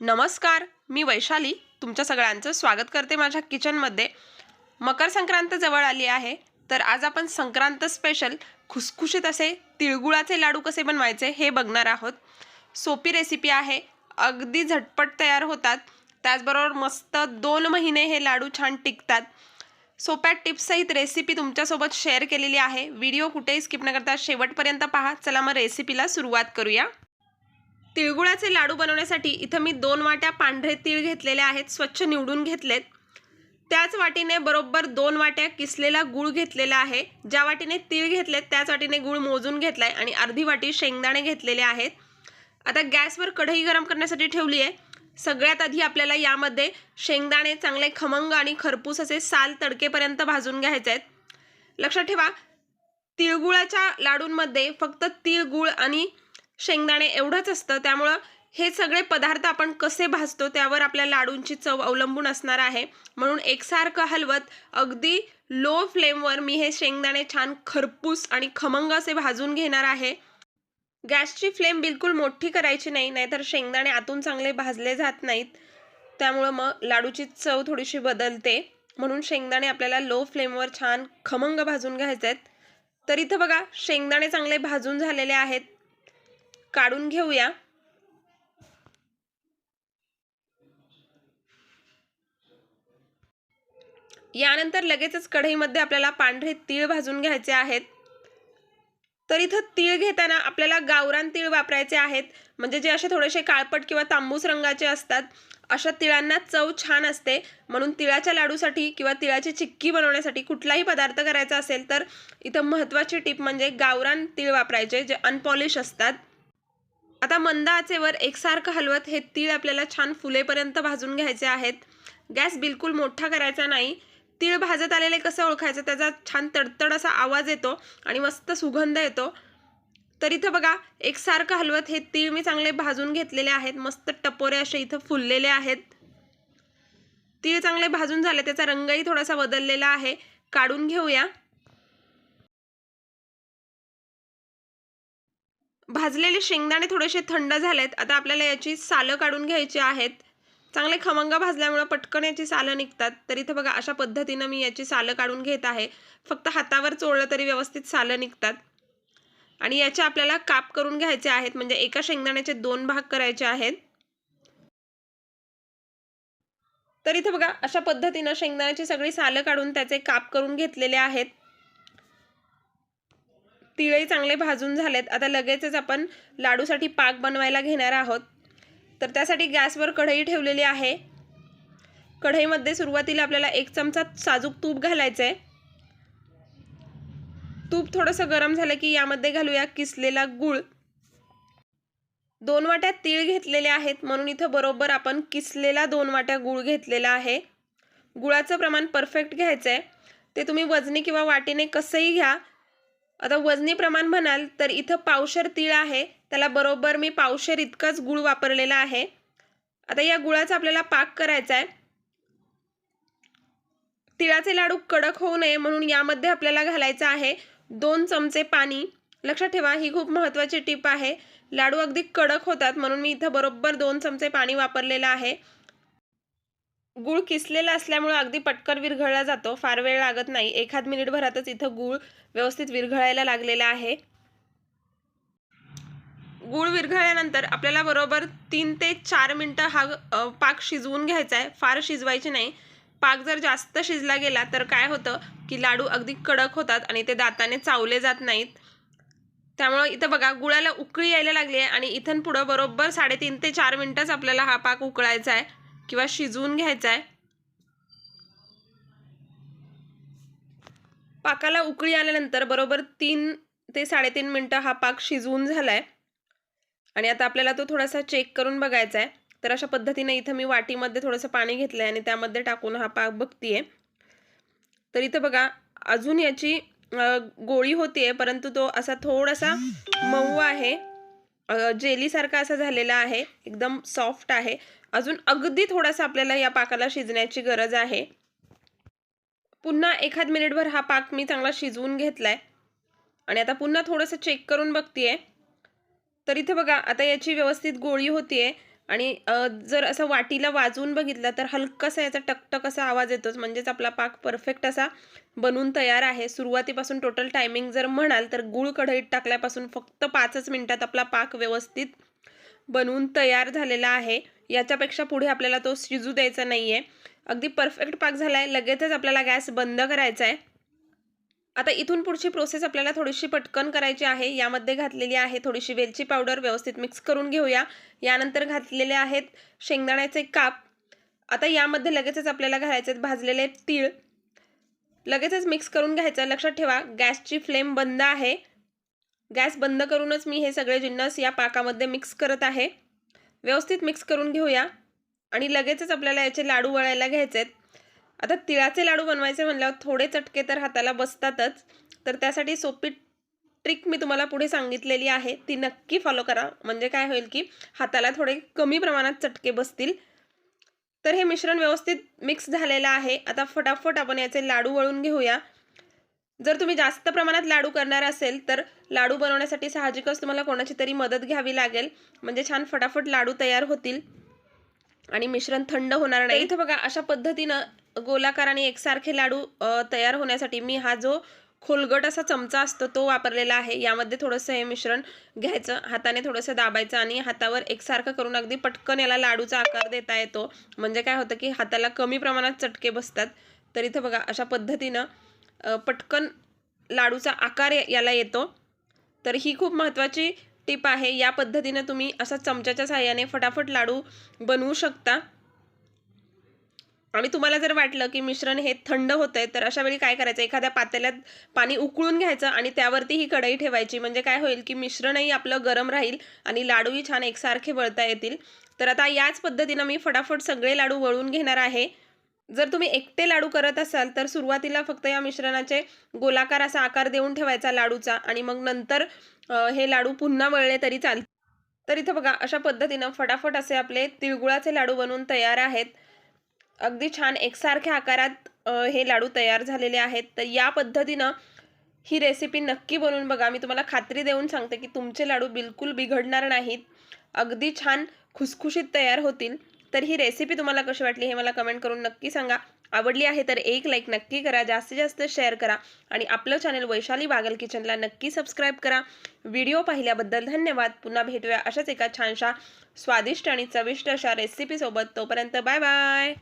नमस्कार मी वैशाली. तुमच्या सगळ्यांचं स्वागत करते माझ्या किचनमध्ये. मकर संक्रांत जवळ आली आहे तर आज आपण संक्रांत स्पेशल खुसखुशीत असे तिळगुळाचे लाडू कसे बनवायचे हे बघणार आहोत. सोपी रेसिपी आहे अगदी झटपट तयार होतात. त्याचबरोबर मस्त दोन महिने हे लाडू छान टिकतात. सोप्या टिप्ससहित रेसिपी तुमच्यासोबत शेअर केलेली आहे. व्हिडिओ कुठेही स्किप न करता शेवटपर्यंत पहा. चला मग रेसिपीला सुरुवात करूया. तिळगुळाचे लाडू बनवण्यासाठी इथं मी दोन वाट्या पांढरे तीळ घेतलेले आहेत स्वच्छ निवडून घेतलेत. त्याच वाटीने बरोबर दोन वाट्या किसलेला गूळ घेतलेला आहे. ज्या वाटीने तीळ घेतलेत त्याच वाटीने गूळ मोजून घेतलाय आणि अर्धी वाटी शेंगदाणे घेतलेले आहेत. आता गॅसवर कढई गरम करण्यासाठी ठेवली आहे सगळ्यात आधी आपल्याला यामध्ये शेंगदाणे चांगले खमंग आणि खरपूस असे साल तडकेपर्यंत भाजून घ्यायचे आहेत लक्षात ठेवा तिळगुळाच्या लाडूंमध्ये फक्त तिळगुळ आणि शेंगदाणे एवढंच असतं. त्यामुळं हे सगळे पदार्थ आपण कसे भाजतो त्यावर आपल्या लाडूंची चव अवलंबून असणार आहे. म्हणून एकसारखं हलवत अगदी लो फ्लेमवर मी हे शेंगदाणे छान खरपूस आणि खमंग असे भाजून घेणार आहे. गॅसची फ्लेम बिलकुल मोठी करायची नाही नाहीतर शेंगदाणे आतून चांगले भाजले जात नाहीत. त्यामुळं मग लाडूची चव थोडीशी बदलते. म्हणून शेंगदाणे आपल्याला लो फ्लेमवर छान खमंग भाजून घ्यायचे आहेत तर इथं बघा शेंगदाणे चांगले भाजून झालेले आहेत. काढून घेऊया. यानंतर लगेचच कढईमध्ये आपल्याला पांढरे तीळ भाजून घ्यायचे आहेत. तर इथं तीळ घेताना आपल्याला गावरान तीळ वापरायचे आहेत. म्हणजे जे असे थोडेसे काळपट किंवा तांबूस रंगाचे असतात अशा तिळांना चव छान असते. म्हणून तिळाच्या लाडूसाठी किंवा तिळाची चिक्की बनवण्यासाठी कुठलाही पदार्थ करायचा असेल तर इथं महत्त्वाची टीप म्हणजे गावरान तीळ वापरायचे जे अनपॉलिश असतात. आता मंद आचेवर एकसारखं हलवत हे तीळ आपल्याला छान फुलेपर्यंत भाजून घ्यायचे आहेत. गॅस बिलकुल मोठा करायचा नाही. तीळ भाजत आलेले कसं ओळखायचं? त्याचा छान तडतड असा आवाज येतो आणि मस्त सुगंध येतो. तर इथं बघा एकसारखं हलवत हे तीळ मी चांगले भाजून घेतलेले आहेत. मस्त टपोरे असे इथं फुललेले आहेत. तीळ चांगले भाजून झाले. त्याचा रंगही थोडासा बदललेला आहे. काढून घेऊया. भाजलेले शेंगदाणे थोडेसे थंड झालेत. आता आपल्याला याची सालं काढून घ्यायची आहेत. चांगले खमंग भाजल्यामुळं पटकन याची सालं निघतात. तर इथं बघा अशा पद्धतीनं मी याची सालं काढून घेत आहे. फक्त हातावर चोळलं तरी व्यवस्थित सालं निघतात. आणि याचे आपल्याला काप करून घ्यायचे आहेत. म्हणजे एका शेंगदाण्याचे दोन भाग करायचे आहेत. तर इथं बघा अशा पद्धतीनं शेंगदाण्याची सगळी सालं काढून त्याचे काप करून घेतलेले आहेत. तिळही चांगले भाजून झालेत. आता लगेचच आपण लाडूसाठी पाक बनवायला घेणार आहोत. तर त्यासाठी गॅसवर कढई ठेवलेली आहे. कढईमध्ये सुरुवातीला आपल्याला एक चमचा साजूक तूप घालायचं आहे तूप थोडंसं गरम झालं की यामध्ये घालूया किसलेला गूळ. दोन वाट्या तीळ घेतलेले आहेत. म्हणून इथं बरोबर आपण किसलेला दोन वाट्या गूळ घेतलेला आहे. गुळाचं प्रमाण परफेक्ट घ्यायचं आहे ते तुम्ही वजनी किंवा वाटीने कसंही घ्या. आता वजनी प्रमाण म्हणाल तर इथं पावशर तीळ आहे. त्याला बरोबर मी पावशर इतकाच गुळ वापरलेला आहे. आता या गुळाचा आपल्याला पाक करायचा आहे. तिळाचे लाडू कडक होऊ नये म्हणून यामध्ये आपल्याला घालायचं आहे दोन चमचे पाणी. लक्षात ठेवा ही खूप महत्त्वाची टीप आहे. लाडू अगदी कडक होतात म्हणून मी इथं बरोबर दोन चमचे पाणी वापरलेलं आहे. गूळ किसलेला असल्यामुळे अगदी पटकन विरघळला जातो. फार वेळ लागत नाही. एखाद मिनिट भरातच इथं गूळ व्यवस्थित विरघळायला लागलेला आहे. गूळ विरघळल्यानंतर आपल्याला बरोबर तीन ते चार मिनटं हा पाक शिजवून घ्यायचा आहे. फार शिजवायचे नाही. पाक जर जास्त शिजला गेला तर काय होतं की लाडू अगदी कडक होतात आणि ते दाताने चावले जात नाहीत. त्यामुळं इथं बघा गुळाला उकळी यायला लागली आहे आणि इथून पुढं बरोबर साडेतीन ते चार मिनटंच आपल्याला हा पाक उकळायचा आहे. किंवा शिजवून घ्यायचा आहे पाकाला उकळी आल्यानंतर बरोबर तीन ते साडेतीन मिनटं हा पाक शिजवून झालाय. आणि आता आपल्याला तो थोडासा चेक करून बघायचा आहे तर अशा पद्धतीने इथं मी वाटीमध्ये थोडंसं पाणी घेतलं आहे आणि त्यामध्ये टाकून हा पाक बघतीये. तर इथं बघा अजून याची गोळी गोळी होतीये परंतु तो असा थोडासा मऊ आहे. जेलीसारखा असा झालेला आहे. एकदम सॉफ्ट आहे. अजून अगदी थोडासा आपल्याला या पाकाला शिजण्याची गरज आहे. पुन्हा एखाद मिनिटभर हा पाक मी चांगला शिजवून घेतलाय. आणि आता पुन्हा थोडंसं चेक करून बघतीये. तर इथे बघा आता याची व्यवस्थित गोळी होतीये. आणि जर असं वाटीला वाजवून बघितलं तर हलकासा याचा टकटक असा आवाज येतोच. म्हणजेच आपला पाक परफेक्ट असा बनून तयार आहे. सुरुवातीपासून टोटल टायमिंग जर म्हणाल तर गूळ कढईत टाकल्यापासून फक्त पाचच मिनटात आपला पाक व्यवस्थित बनवून तयार झालेला आहे. याच्यापेक्षा पुढे आपल्याला तो शिजू द्यायचा नाही आहे अगदी परफेक्ट पाक झाला आहे लगेचच आपल्याला गॅस बंद करायचा आहे आता इथून पुढची प्रोसेस आपल्याला थोडीशी पटकन करायची आहे. यामध्ये घातलेली आहे थोडीशी वेलची पावडर व्यवस्थित मिक्स करून घेऊया. यानंतर घातलेले आहेत शेंगदाण्याचे काप. आता यामध्ये लगेचच आपल्याला घालायचे आहेत भाजलेले तीळ. लगेचच मिक्स करून घ्यायचं लक्षात ठेवा गॅसची फ्लेम बंद आहे. गॅस बंद करूनच मी हे सगळे जिन्नस या पाकामध्ये मिक्स करत आहे. व्यवस्थित मिक्स करून घेऊया. आणि लगेचच आपल्याला याचे लाडू वळायला घ्यायचे आहेत. आता तिळाचे लाडू बनवायचे म्हणल्यावर थोडे चटके तर हाताला बसतातच तर त्यासाठी सोपी ट्रिक मी तुम्हाला पुढे सांगितलेली आहे. ती नक्की फॉलो करा. म्हणजे काय होईल की हाताला थोडे कमी प्रमाणात चटके बसतील. तर हे मिश्रण व्यवस्थित मिक्स झालेलं आहे. आता फटाफट आपण याचे लाडू वळून घेऊया. जर तुम्ही जास्त प्रमाणात लाडू करणार असेल तर लाडू बनवण्यासाठी साहजिकच तुम्हाला कोणाची तरी मदत घ्यावी लागेल. म्हणजे छान फटाफट लाडू तयार होतील आणि मिश्रण थंड होणार नाही. इथं बघा अशा पद्धतीनं गोलाकार आणि एकसारखे लाडू तयार होण्यासाठी मी हा जो खोलगट असा चमचा असतो तो वापरलेला आहे. यामध्ये थोडंसं हे मिश्रण घ्यायचं हाताने थोडंसं दाबायचं आणि हातावर एकसारखं करून अगदी पटकन याला लाडूचा आकार देता येतो. म्हणजे काय होतं की हाताला कमी प्रमाणात चटके बसतात. तर इथं बघा अशा पद्धतीनं पटकन लाडूचा आकार याला येतो. तर ही खूप महत्त्वाची टिप आहे. या पद्धतीनं तुम्ही असा चमच्याच्या साहाय्याने फटाफट लाडू बनवू शकता. आणि तुम्हाला जर वाटलं की मिश्रण हे थंड होत आहे तर अशा वेळी काय करायचं? एखाद्या पातेल्यात पाणी उकळून घ्यायचं आणि त्यावरती ही कढई ठेवायची. म्हणजे काय होईल की मिश्रणही आपलं गरम राहील आणि लाडूही छान एकसारखे वळता येतील. तर आता याच पद्धतीनं मी फटाफट सगळे लाडू वळून घेणार आहे. जर तुम्ही एकटे लाडू करत असाल तर सुरुवातीला फक्त या मिश्रणाचे गोलाकार असा आकार देऊन ठेवायचा लाडूचा आणि मग नंतर हे लाडू पुन्हा वळले तरी चाल तर इथं बघा अशा पद्धतीनं फटाफट असे आपले तिळगुळाचे लाडू बनवून तयार आहेत. अगदी छान. एकसारख्या आकारात हे लाडू तयार झालेले आहेत. तर या पद्धतीनं ही रेसिपी नक्की बनवून बघा. मी तुम्हाला खात्री देऊन सांगते की तुमचे लाडू बिलकुल बिघडणार नाहीत. अगदी छान खुसखुशीत तयार होतील. तर ही रेसिपी तुम्हाला कशी वाटली हे मला कमेंट करून नक्की सांगा. आवडली आहे तर एक लाईक नक्की करा. जास्तीत जास्त शेअर करा. आणि आपलं चॅनल वैशाली बागल किचनला नक्की सबस्क्राईब करा. व्हिडिओ पाहिल्याबद्दल धन्यवाद. पुन्हा भेटूया अशाच एका छानशा स्वादिष्ट आणि चविष्ट अशा रेसिपीसोबत तोपर्यंत बाय बाय